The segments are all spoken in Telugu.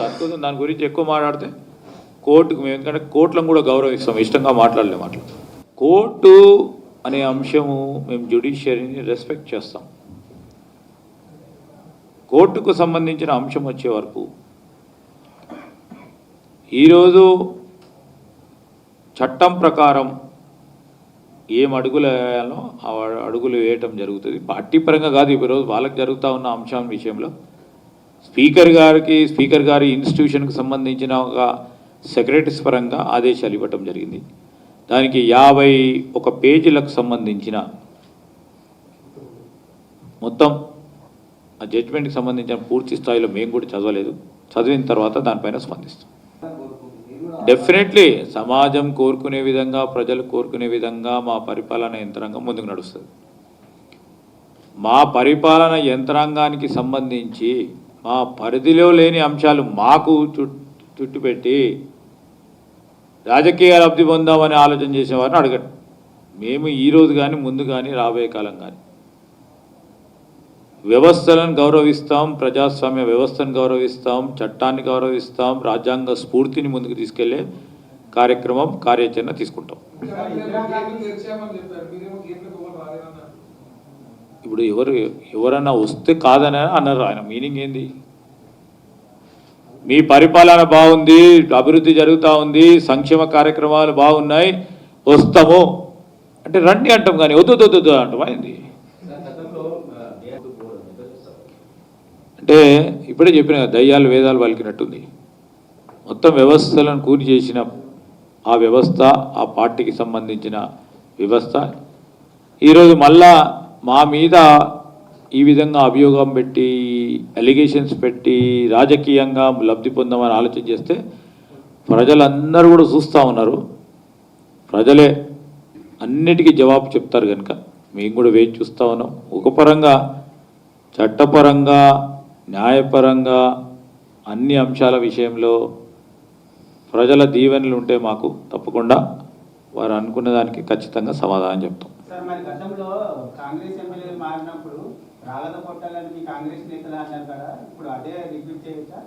అందుకోసం దాని గురించి ఎక్కువ మాట్లాడితే కోర్టుకు మేము ఎందుకంటే కోర్టులను కూడా గౌరవిస్తాం ఇష్టంగా మాట్లాడలేము అట్లా. కోర్టు అనే అంశము మేము జ్యుడిషియరీని రెస్పెక్ట్ చేస్తాం. కోర్టుకు సంబంధించిన అంశం వచ్చే వరకు ఈరోజు చట్టం ప్రకారం ఏం అడుగులు వేయాలో ఆ అడుగులు వేయటం జరుగుతుంది. పార్టీ పరంగా కాదు ఈరోజు వాళ్ళకి జరుగుతూ ఉన్న అంశం విషయంలో స్పీకర్ గారికి స్పీకర్ గారి ఇన్స్టిట్యూషన్కి సంబంధించిన ఒక సెక్రటరీస్ పరంగా ఆదేశాలు ఇవ్వటం జరిగింది. దానికి యాభై ఒక పేజీలకు సంబంధించిన మొత్తం ఆ జడ్జిమెంట్కి సంబంధించిన పూర్తి స్థాయిలో మేము కూడా చదవలేదు. చదివిన తర్వాత దానిపైన స్పందిస్తాం. డెఫినెట్లీ సమాజం కోరుకునే విధంగా ప్రజలు కోరుకునే విధంగా మా పరిపాలన యంత్రాంగం ముందుకు నడుస్తుంది. మా పరిపాలన యంత్రాంగానికి సంబంధించి మా పరిధిలో లేని అంశాలు మాకు చుట్టు చుట్టుపెట్టి రాజకీయ లబ్ధి పొందామని ఆలోచన చేసేవారిని అడగండి. మేము ఈరోజు కానీ ముందు కానీ రాబోయే కాలం కానీ వ్యవస్థలను గౌరవిస్తాం ప్రజాస్వామ్య వ్యవస్థను గౌరవిస్తాం చట్టాన్ని గౌరవిస్తాం రాజ్యాంగ స్ఫూర్తిని ముందుకు తీసుకెళ్ళే కార్యక్రమం కార్యాచరణ తీసుకుంటాం. ఇప్పుడు ఎవరు ఎవరన్నా వస్తే కాదని అన్నారు ఆయన. మీనింగ్ ఏంది? మీ పరిపాలన బాగుంది అభివృద్ధి జరుగుతూ ఉంది సంక్షేమ కార్యక్రమాలు బాగున్నాయి వస్తాము. అంటే రండి అంటాం కానీ వద్దు వద్దు వద్దు అంటాం. అయింది. అంటే ఇప్పుడే చెప్పిన దయ్యాలు వేదాలు పలికినట్టుంది. మొత్తం వ్యవస్థలను కూలి చేసిన ఆ వ్యవస్థ ఆ పార్టీకి సంబంధించిన వ్యవస్థ. ఈరోజు మళ్ళా మా మీద ఈ విధంగా అభియోగం పెట్టి అలిగేషన్స్ పెట్టి రాజకీయంగా లబ్ధి పొందామని ఆలోచన చేస్తే ప్రజలందరూ కూడా చూస్తూ ఉన్నారు. ప్రజలే అన్నిటికీ జవాబు చెప్తారు కనుక మేము కూడా వేచి చూస్తూ ఉన్నాం. ఒక పరంగా చట్టపరంగా న్యాయపరంగా అన్ని అంశాల విషయంలో ప్రజల దీవెనలు ఉంటే మాకు తప్పకుండా వారు అనుకున్న దానికి ఖచ్చితంగా సమాధానం చెప్తాం. సార్ మరి గతంలో కాంగ్రెస్ ఎమ్మెల్యేలు మారినప్పుడు రాళ్ళతో కొట్టాలని మీ కాంగ్రెస్ నేతలు అన్నారు కదా ఇప్పుడు అదే రిపీట్ చేయొచ్చా?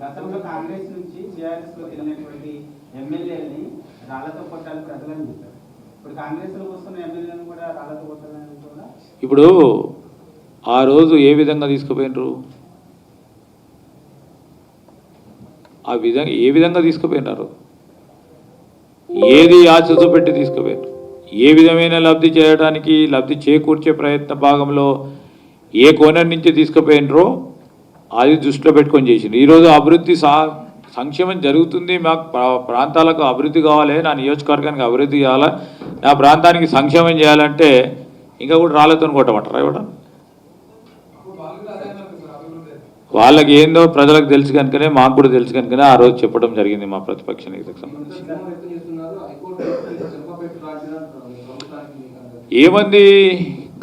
గతంలో కాంగ్రెస్ నుంచి టీఆర్ఎస్ వెళ్ళినటువంటి ఎమ్మెల్యేలని రాళ్ళతో కొట్టాలి ప్రజలని చెప్పారు. ఇప్పుడు కాంగ్రెస్లో వస్తున్న ఎమ్మెల్యేలను కూడా రాళ్ళతో కొట్టాలని కూడా ఇప్పుడు ఆ రోజు ఏ విధంగా తీసుకుపోయినరు? ఆ విధంగా ఏ విధంగా తీసుకుపోయినారు? ఏది ఆశతో పెట్టి తీసుకుపోయినారు? ఏ విధమైన లబ్ధి చేయడానికి లబ్ధి చేకూర్చే ప్రయత్న భాగంలో ఏ కోణం నుంచి తీసుకుపోయినరో అది దృష్టిలో పెట్టుకొని చేసింది ఈరోజు అభివృద్ధి సా సంక్షేమం జరుగుతుంది. మాకు ప్రా- ప్రాంతాలకు అభివృద్ధి కావాలి. నా నియోజకవర్గానికి అభివృద్ధి కావాలి. నా ప్రాంతానికి సంక్షేమం చేయాలంటే ఇంకా కూడా రాళ్ళతో కొట్టమంటారా ఇవ్వడ వాళ్ళకి ఏందో ప్రజలకు తెలుసు కనుకనే మాకు కూడా తెలుసు కనుకనే ఆ రోజు చెప్పడం జరిగింది మా ప్రతిపక్ష నేతకు సంబంధించి. ఏమంది?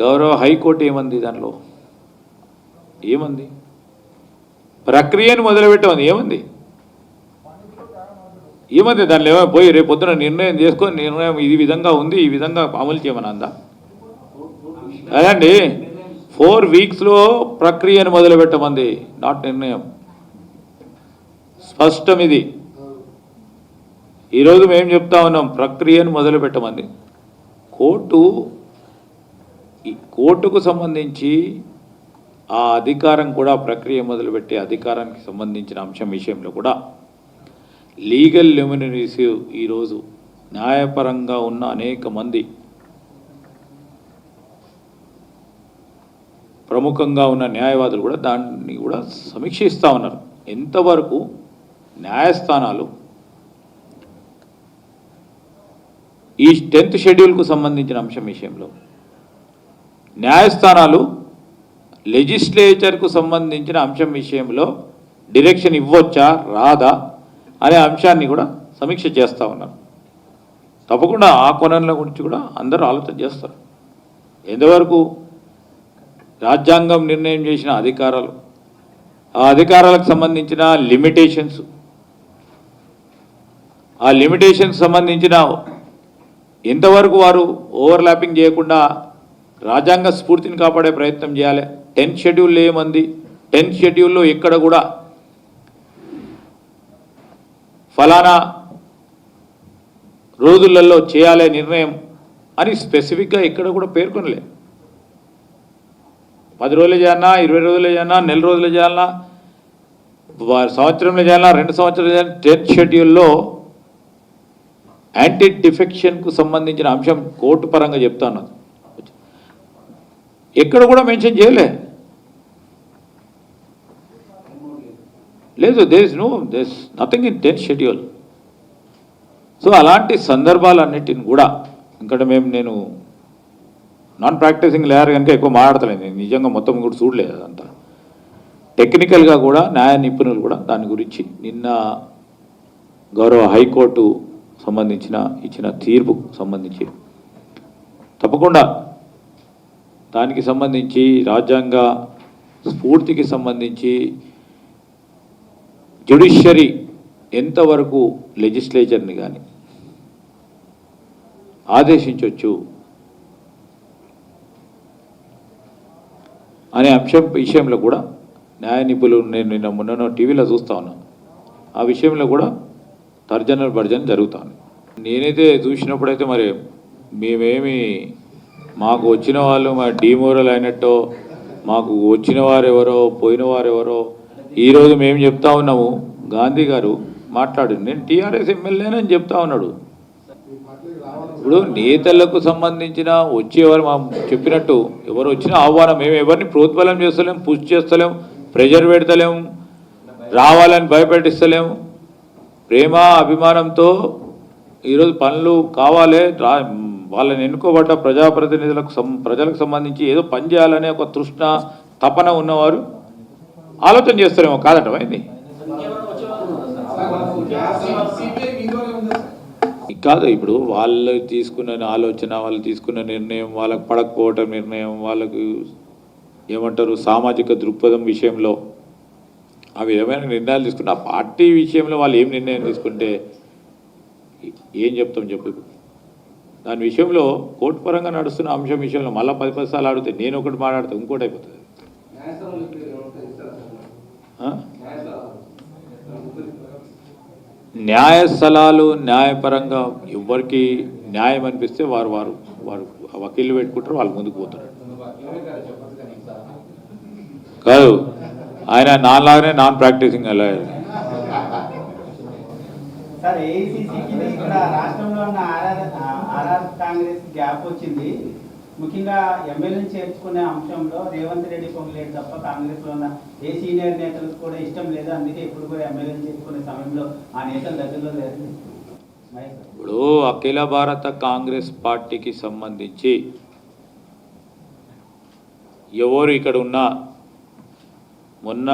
గౌరవ హైకోర్టు ఏమంది దానిలో? ఏమంది? ప్రక్రియను మొదలుపెట్టమంది. ఏమంది? ఏమంది దానిలో? ఏమో పోయి రేపు పొద్దున నిర్ణయం చేసుకొని నిర్ణయం ఈ విధంగా ఉంది ఈ విధంగా అమలు చేయమని అందా? అదండి. ఫోర్ వీక్స్లో ప్రక్రియను మొదలుపెట్టమంది నాట్ నిర్ణయం. స్పష్టం ఇది ఈరోజు మేము చెప్తా ఉన్నాం ప్రక్రియను మొదలుపెట్టమంది కోర్టు ఈ కోర్టుకు సంబంధించి ఆ అధికారం కూడా ప్రక్రియ మొదలుపెట్టే అధికారానికి సంబంధించిన అంశం విషయంలో కూడా లీగల్ లిమినరీస్ ఈరోజు న్యాయపరంగా ఉన్న అనేక మంది ప్రముఖంగా ఉన్న న్యాయవాదులు కూడా దాన్ని కూడా సమీక్షిస్తూ ఉన్నారు. ఎంతవరకు న్యాయస్థానాలు ఈ టెన్త్ షెడ్యూల్కు సంబంధించిన అంశం విషయంలో. న్యాయస్థానాలు లెజిస్లేచర్కు సంబంధించిన అంశం విషయంలో డిరెక్షన్ ఇవ్వచ్చా? రాదా? అనే అంశాన్ని కూడా సమీక్ష చేస్తూ ఉన్నారు తప్పకుండా ఆ కోణంలో గురించి కూడా అందరూ ఆలోచన చేస్తారు. ఎంతవరకు రాజ్యాంగం నిర్ణయం చేసిన అధికారాలు ఆ అధికారాలకు సంబంధించిన లిమిటేషన్స్ ఆ లిమిటేషన్స్ సంబంధించిన ఎంతవరకు వారు ఓవర్లాపింగ్ చేయకుండా రాజ్యాంగ స్ఫూర్తిని కాపాడే ప్రయత్నం చేయాలి. టెన్త్ షెడ్యూల్లో ఏమంది? టెన్త్ షెడ్యూల్లో ఎక్కడ కూడా ఫలానా రోజులలో చేయాలే నిర్ణయం అని స్పెసిఫిక్గా ఎక్కడ కూడా పేర్కొనలే. పది రోజులు చేయాలన్నా ఇరవై రోజులు చేయాలన్నా నెల రోజులు చేయాలన్నా సంవత్సరంలో చేయాలన్నా రెండు సంవత్సరాలు చేయాలన్నా టెన్త్ షెడ్యూల్లో యాంటీ డిఫెక్షన్కు సంబంధించిన అంశం కోర్టు పరంగా చెప్తాను. ఎక్కడ కూడా మెన్షన్ చేయలే. లేదు there is no this nothing in tenth schedule so అలాంటి సందర్భాలన్నిటిని కూడా ఇక్కడ మేము నేను నాన్ ప్రాక్టీసింగ్ లేయర్ కనుక ఎక్కువ మాట్లాడతలేదు. నేను నిజంగా మొత్తం కూడా చూడలేదు అదంతా. టెక్నికల్గా కూడా న్యాయ నిపుణులు కూడా దాని గురించి నిన్న గౌరవ హైకోర్టు సంబంధించిన ఇచ్చిన తీర్పు సంబంధించి. తప్పకుండా దానికి సంబంధించి రాజ్యాంగ స్ఫూర్తికి సంబంధించి జ్యుడిషియరీ ఎంతవరకు లెజిస్లేచర్ని కానీ ఆదేశించవచ్చు అనే అంశం విషయంలో కూడా న్యాయ నిపుణులు నేను నిన్న మొన్న టీవీలో చూస్తా ఉన్నాను ఆ విషయంలో కూడా తర్జన భర్జన జరుగుతాను. నేనైతే చూసినప్పుడైతే మరి మేమేమి మాకు వచ్చిన వాళ్ళు మా డిమోరల్ అయినట్టో మాకు వచ్చిన వారెవరో పోయిన వారెవరో ఈరోజు మేము చెప్తా ఉన్నాము. గాంధీ గారు మాట్లాడు నేను టీఆర్ఎస్ ఎమ్మెల్యేనని చెప్తా ఉన్నాడు. ఇప్పుడు నేతలకు సంబంధించిన వచ్చేవారు మా చెప్పినట్టు ఎవరు వచ్చినా ఆహ్వానం మేము ఎవరిని ప్రోత్బలం చేస్తలేం పుష్ చేస్తలేం ప్రెజర్ పెడతలేం రావాలని భయపెట్టిస్తలేము ప్రేమ అభిమానంతో ఈరోజు పనులు కావాలి వాళ్ళని ఎన్నుకోబడ్డ ప్రజాప్రతినిధులకు సం ప్రజలకు సంబంధించి ఏదో పని చేయాలనే ఒక తృష్ణ తపన ఉన్నవారు ఆలోచన చేస్తారేమో కాదట అయింది కాదు ఇప్పుడు వాళ్ళు తీసుకున్న ఆలోచన వాళ్ళు తీసుకున్న నిర్ణయం వాళ్ళకి పడకపోవటం నిర్ణయం వాళ్ళకు ఏమంటారు సామాజిక దృక్పథం విషయంలో అవి ఏమైనా నిర్ణయాలు తీసుకుంటే ఆ పార్టీ విషయంలో వాళ్ళు ఏం నిర్ణయం తీసుకుంటే ఏం చెప్తాం చెప్పు దాని విషయంలో కోర్టు పరంగా నడుస్తున్న అంశం విషయంలో మళ్ళీ పది పది సార్లు ఆడితే నేను ఒకటి మాట్లాడితే ఇంకోటి అయిపోతుంది. న్యాయ స్థలాలు న్యాయపరంగా ఎవరికి న్యాయం అనిపిస్తే వారు వారు వారు వకీళ్ళు పెట్టుకుంటారు వాళ్ళు ముందుకు పోతారు. కాదు. ఆయన నాలాగానే నాన్ ప్రాక్టీసింగ్ వచ్చింది. ముఖ్యంగా ఎమ్మెల్యేని చేర్చుకునే అంశంలో రేవంత్ రెడ్డి పొంగలేడు తప్ప కాంగ్రెస్లో ఉన్న ఏ సీనియర్ నేతలకు కూడా ఇష్టం లేదు. అందుకే ఇప్పుడు కూడా ఎమ్మెల్యేని చేర్చుకునే సమయంలో ఆ నేతల దగ్గరలో సార్. ఇప్పుడు అఖిల భారత కాంగ్రెస్ పార్టీకి సంబంధించి ఎవరు ఇక్కడ ఉన్నా మొన్న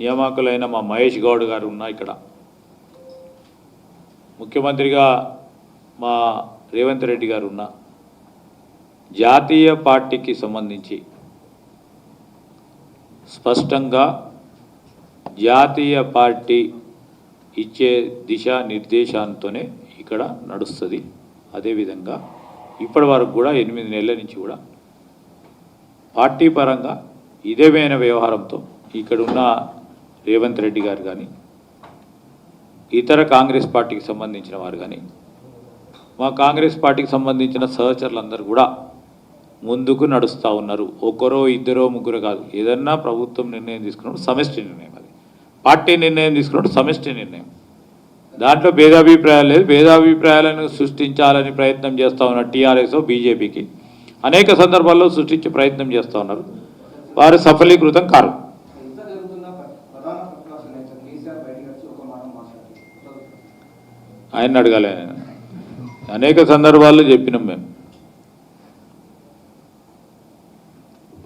నియామకులైన మా మహేష్ గౌడ్ గారు ఉన్నా ఇక్కడ. ముఖ్యమంత్రిగా మా రేవంత్ రెడ్డి గారు ఉన్నా. జాతీయ పార్టీకి సంబంధించి స్పష్టంగా జాతీయ పార్టీ ఇచ్చే దిశా నిర్దేశాలతోనే ఇక్కడ నడుస్తుంది. అదేవిధంగా ఇప్పటి వరకు కూడా ఎనిమిది నెలల నుంచి కూడా పార్టీ పరంగా ఇదేమైన వ్యవహారంతో ఇక్కడ ఉన్న రేవంత్ రెడ్డి గారు కానీ ఇతర కాంగ్రెస్ పార్టీకి సంబంధించిన వారు కానీ మా కాంగ్రెస్ పార్టీకి సంబంధించిన సహచరులందరూ కూడా ముందుకు నడుస్తూ ఉన్నారు. ఒకరో ఇద్దరో ముగ్గురు కాదు. ఏదన్నా ప్రభుత్వం నిర్ణయం తీసుకున్నప్పుడు సమిష్టి నిర్ణయం అది. పార్టీ నిర్ణయం తీసుకున్నప్పుడు సమిష్టి నిర్ణయం. దాంట్లో భేదాభిప్రాయాలు లేదు. భేదాభిప్రాయాలను సృష్టించాలని ప్రయత్నం చేస్తూ ఉన్న టీఆర్ఎస్ బీజేపీకి. అనేక సందర్భాల్లో సృష్టించే ప్రయత్నం చేస్తూ ఉన్నారు. వారు సఫలీకృతం కారు. ఆయన అడగాలి. అనేక సందర్భాల్లో చెప్పినాం మేము.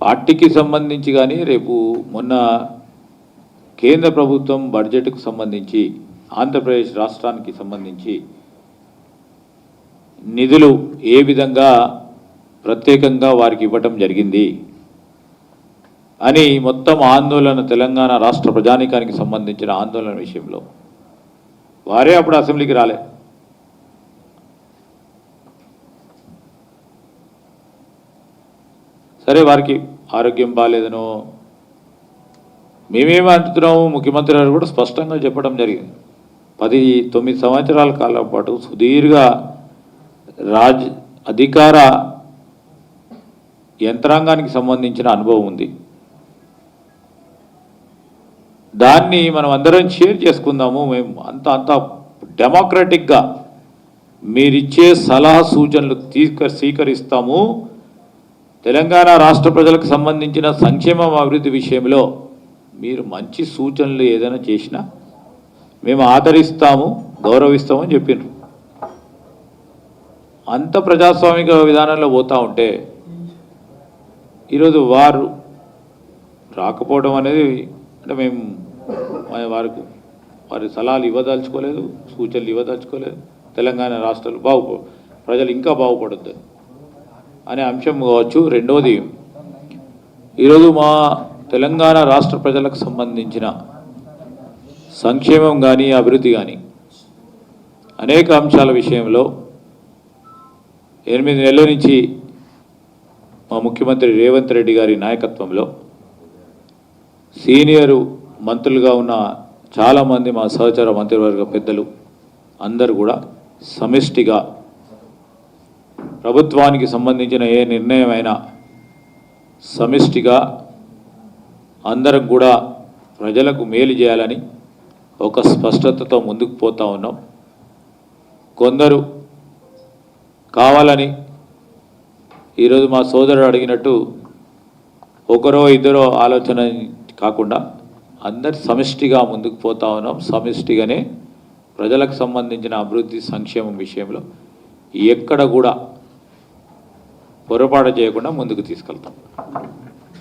పార్టీకి సంబంధించి కానీ రేపు మొన్న కేంద్ర ప్రభుత్వం బడ్జెట్కు సంబంధించి ఆంధ్రప్రదేశ్ రాష్ట్రానికి సంబంధించి నిధులు ఏ విధంగా ప్రత్యేకంగా వారికి ఇవ్వటం జరిగింది అని మొత్తం ఆందోళన తెలంగాణ రాష్ట్ర ప్రజానీకానికి సంబంధించిన ఆందోళన విషయంలో వారే అప్పుడు అసెంబ్లీకి రాలే. సరే వారికి ఆరోగ్యం బాగాలేదనో మేమేమి అంటున్నాము ముఖ్యమంత్రి గారు కూడా స్పష్టంగా చెప్పడం జరిగింది. పది తొమ్మిది సంవత్సరాల కాలం పాటు సుదీర్ఘ రాజ్ అధికార యంత్రాంగానికి సంబంధించిన అనుభవం ఉంది. దాన్ని మనం అందరం షేర్ చేసుకుందాము. మేము అంత అంత డెమోక్రటిక్గా మీరిచ్చే సలహా సూచనలు తీసుక స్వీకరిస్తాము. తెలంగాణ రాష్ట్ర ప్రజలకు సంబంధించిన సంక్షేమం అభివృద్ధి విషయంలో మీరు మంచి సూచనలు ఏదైనా చేసినా మేము ఆదరిస్తాము గౌరవిస్తామని చెప్పిండ్రు అంత ప్రజాస్వామిక విధానంలో పోతూ ఉంటే ఈరోజు వారు రాకపోవడం అనేది అంటే మేము వారికి వారి సలహాలు ఇవ్వదలుచుకోలేదు సూచనలు ఇవ్వదలుచుకోలేదు. తెలంగాణ రాష్ట్రాలు బాగు ప్రజలు ఇంకా బాగుపడద్దు అనే అంశం కావచ్చు. రెండవది ఈరోజు మా తెలంగాణ రాష్ట్ర ప్రజలకు సంబంధించిన సంక్షేమం కానీ అభివృద్ధి కానీ అనేక అంశాల విషయంలో ఎనిమిది నెలల నుంచి మా ముఖ్యమంత్రి రేవంత్ రెడ్డి గారి నాయకత్వంలో సీనియరు మంత్రులుగా ఉన్న చాలామంది మా సహచర మంత్రివర్గ పెద్దలు అందరూ కూడా సమిష్టిగా ప్రభుత్వానికి సంబంధించిన ఏ నిర్ణయమైనా సమిష్టిగా అందరం కూడా ప్రజలకు మేలు చేయాలని ఒక స్పష్టతతో ముందుకు పోతా ఉన్నాం. కొందరు కావాలని ఈరోజు మా సోదరుడు అడిగినట్టు ఒకరో ఇద్దరో ఆలోచన కాకుండా అందరి సమిష్టిగా ముందుకు పోతా ఉన్నాం. సమిష్టిగానే ప్రజలకు సంబంధించిన అభివృద్ధి సంక్షేమం విషయంలో ఎక్కడ కూడా పొరపాటు చేయకుండా ముందుకు తీసుకెళ్తాం.